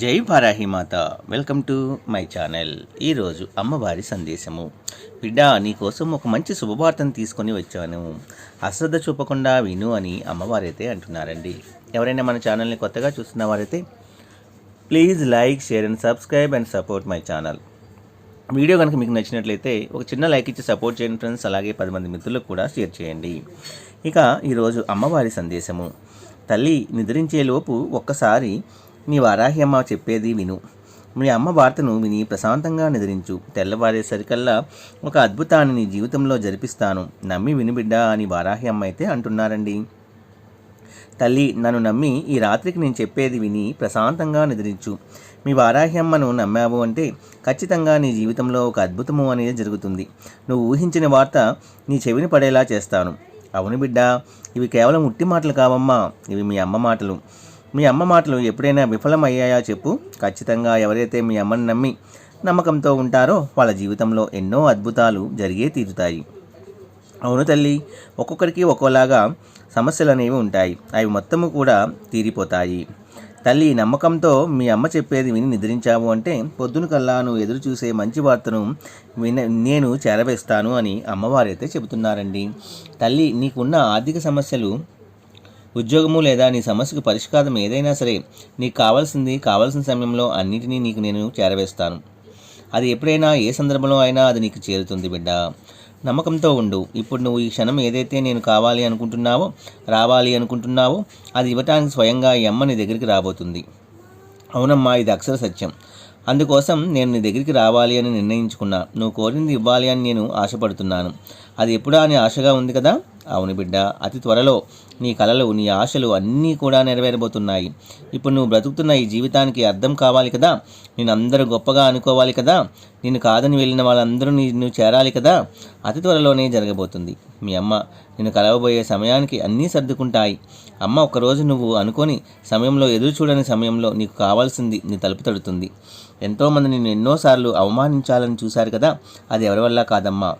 జై వారాహి మాత. Welcome to my channel. ఈరోజు అమ్మవారి సందేశము. బిడ్డ నీకోసం ఒక మంచి శుభవార్తను తీసుకొని వచ్చాను. అశ్రద్ధ చూపకుండా విను అని అమ్మవారైతే అంటున్నారండి. ఎవరైనా మన ఛానల్ని కొత్తగా చూస్తున్న వారైతే please like share and subscribe and support my channel. Video కనుక మీకు నచ్చినట్లయితే ఒక చిన్న లైక్ ఇచ్చి సపోర్ట్ చేయండి ఫ్రెండ్స్. అలాగే పది మంది మిత్రులకు కూడా షేర్ చేయండి. ఇక ఈరోజు అమ్మవారి సందేశము. తల్లి నిద్రించేలోపు ఒక్కసారి నీ వారాహి అమ్మ చెప్పేది విను. మీ అమ్మ వార్తను విని ప్రశాంతంగా నిద్రించు. తెల్లవారేసరికల్లా ఒక అద్భుతాన్ని నీ జీవితంలో జరిపిస్తాను. నమ్మి వినిబిడ్డ అని వారాహి అమ్మ అయితే అంటున్నారండి. తల్లి నన్ను నమ్మి ఈ రాత్రికి నేను చెప్పేది విని ప్రశాంతంగా నిద్రించు. మీ వారాహి అమ్మను నమ్మావు అంటే ఖచ్చితంగా నీ జీవితంలో ఒక అద్భుతము అనేది జరుగుతుంది. నువ్వు ఊహించిన వార్త నీ చెవిని పడేలా చేస్తాను. అవును బిడ్డ ఇవి కేవలం ఉట్టి మాటలు కావమ్మా. ఇవి మీ అమ్మ మాటలు. మీ అమ్మ మాటలు ఎప్పుడైనా విఫలమయ్యాయా చెప్పు? ఖచ్చితంగా ఎవరైతే మీ అమ్మని నమ్మి నమ్మకంతో ఉంటారో వాళ్ళ జీవితంలో ఎన్నో అద్భుతాలు జరిగే తీరుతాయి. అవును తల్లి ఒక్కొక్కరికి ఒక్కోలాగా సమస్యలు అనేవి ఉంటాయి. అవి మొత్తము కూడా తీరిపోతాయి. తల్లి నమ్మకంతో మీ అమ్మ చెప్పేది విని నిద్రించావు అంటే పొద్దున కల్లా నువ్వు ఎదురు చూసే మంచి వార్తను విన నేను చేరవేస్తాను అని అమ్మవారైతే చెబుతున్నారండి. తల్లి నీకున్న ఆర్థిక సమస్యలు ఉద్యోగము లేదా నీ సమస్యకు పరిష్కారం ఏదైనా సరే నీకు కావాల్సింది కావాల్సిన సమయంలో అన్నిటినీ నీకు నేను చేరవేస్తాను. అది ఎప్పుడైనా ఏ సందర్భంలో అయినా అది నీకు చేరుతుంది బిడ్డ. నమ్మకంతో ఉండు. ఇప్పుడు నువ్వు ఈ క్షణం ఏదైతే నేను కావాలి అనుకుంటున్నావో రావాలి అనుకుంటున్నావో అది ఇవ్వటానికి స్వయంగా ఈ అమ్మ నీ దగ్గరికి రాబోతుంది. అవునమ్మా ఇది అక్షర సత్యం. అందుకోసం నేను నీ దగ్గరికి రావాలి అని నిర్ణయించుకున్నా. నువ్వు కోరింది ఇవ్వాలి అని నేను ఆశపడుతున్నాను. అది ఎప్పుడా అని ఆశగా ఉంది కదా? అవును బిడ్డ అతి త్వరలో నీ కలలు నీ ఆశలు అన్నీ కూడా నెరవేరబోతున్నాయి. ఇప్పుడు నువ్వు బ్రతుకుతున్న ఈ జీవితానికి అర్థం కావాలి కదా? నేను అందరూ గొప్పగా అనుకోవాలి కదా? నేను కాదని వెళ్ళిన వాళ్ళందరూ నీ నువ్వు చేరాలి కదా? అతి త్వరలోనే జరగబోతుంది. మీ అమ్మ నేను కలవబోయే సమయానికి అన్నీ సర్దుకుంటాయి. అమ్మ ఒకరోజు నువ్వు అనుకొని సమయంలో ఎదురు చూడని సమయంలో నీకు కావాల్సింది నీ తలుపు తడుతుంది. ఎంతోమంది నిన్ను ఎన్నోసార్లు అవమానించాలని చూశారు కదా? అది ఎవరి వల్ల కాదమ్మా?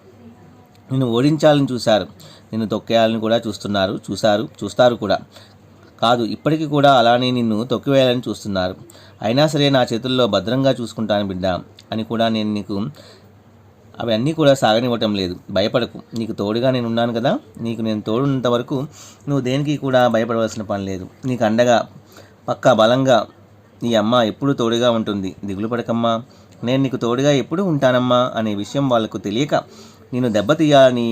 నిన్ను ఓడించాలని చూశారు. నిన్ను తొక్కేయాలని కూడా చూస్తున్నారు. చూశారు. చూస్తారు కూడా. కాదు ఇప్పటికీ కూడా అలానే నిన్ను తొక్కివేయాలని చూస్తున్నారు. అయినా సరే నా చేతుల్లో భద్రంగా చూసుకుంటాను బిడ్డ అని కూడా నేను నీకు అవన్నీ కూడా సాగనివ్వటం లేదు. భయపడకు. నీకు తోడుగా నేను ఉన్నాను కదా. నీకు నేను తోడున్నంత వరకు నువ్వు దేనికి కూడా భయపడవలసిన పని లేదు. నీకు అండగా పక్కా బలంగా నీ అమ్మ ఎప్పుడు తోడుగా ఉంటుంది. దిగులు పడకమ్మా. నేను నీకు తోడుగా ఎప్పుడు ఉంటానమ్మా అనే విషయం వాళ్ళకు తెలియక నేను దెబ్బతీయాలని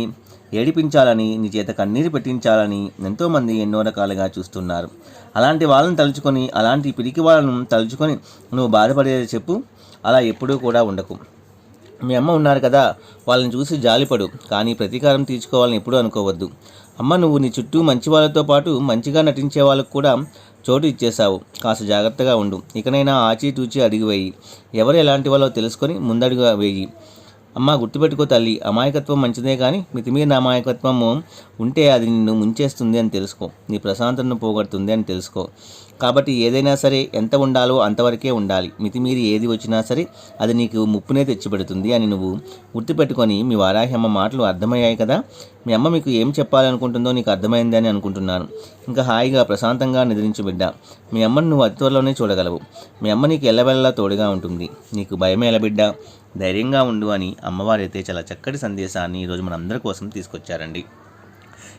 ఏడిపించాలని నీ చేత కన్నీరు పెట్టించాలని ఎంతోమంది ఎన్నో రకాలుగా చూస్తున్నారు. అలాంటి వాళ్ళని తలుచుకొని అలాంటి పిరికి వాళ్ళను తలుచుకొని నువ్వు బాధపడేది చెప్పు అలా ఎప్పుడూ కూడా ఉండకు. మీ అమ్మ ఉన్నారు కదా వాళ్ళని చూసి జాలిపడు కానీ ప్రతీకారం తీర్చుకోవాలని ఎప్పుడూ అనుకోవద్దు. అమ్మ నువ్వు నీ చుట్టూ మంచి వాళ్ళతో పాటు మంచిగా నటించే వాళ్ళకు కూడా చోటు ఇచ్చేశావు. కాస్త జాగ్రత్తగా ఉండు. ఇకనైనా ఆచితూచి అడిగి వేయి. ఎవరు ఎలాంటి వాళ్ళో తెలుసుకొని ముందడుగు వేయి. అమ్మ గుర్తుపెట్టుకో తల్లి అమాయకత్వం మంచిదే కానీ మితిమీరిన అమాయకత్వము ఉంటే అది నిన్ను ముంచేస్తుంది అని తెలుసుకో. నీ ప్రశాంతతను పోగొడుతుంది అని తెలుసుకో. కాబట్టి ఏదైనా సరే ఎంత ఉండాలో అంతవరకే ఉండాలి. మితిమీరి ఏది వచ్చినా సరే అది నీకు ముప్పునే తెచ్చిపెడుతుంది అని నువ్వు గుర్తుపెట్టుకొని మీ వారాహి అమ్మ మాటలు అర్థమయ్యాయి కదా? మీ అమ్మ మీకు ఏం చెప్పాలనుకుంటుందో నీకు అర్థమైంది అని అనుకుంటున్నాను. ఇంకా హాయిగా ప్రశాంతంగా నిద్రించు బిడ్డ. మీ అమ్మను నువ్వు అతి త్వరలోనే చూడగలవు. మీ అమ్మ నీకు ఎల్లవెల్లా తోడుగా ఉంటుంది. నీకు భయమే బిడ్డ? ధైర్యంగా ఉండు అని అమ్మవారైతే చాలా చక్కటి సందేశాన్ని ఈరోజు మనందరి కోసం తీసుకొచ్చారండి.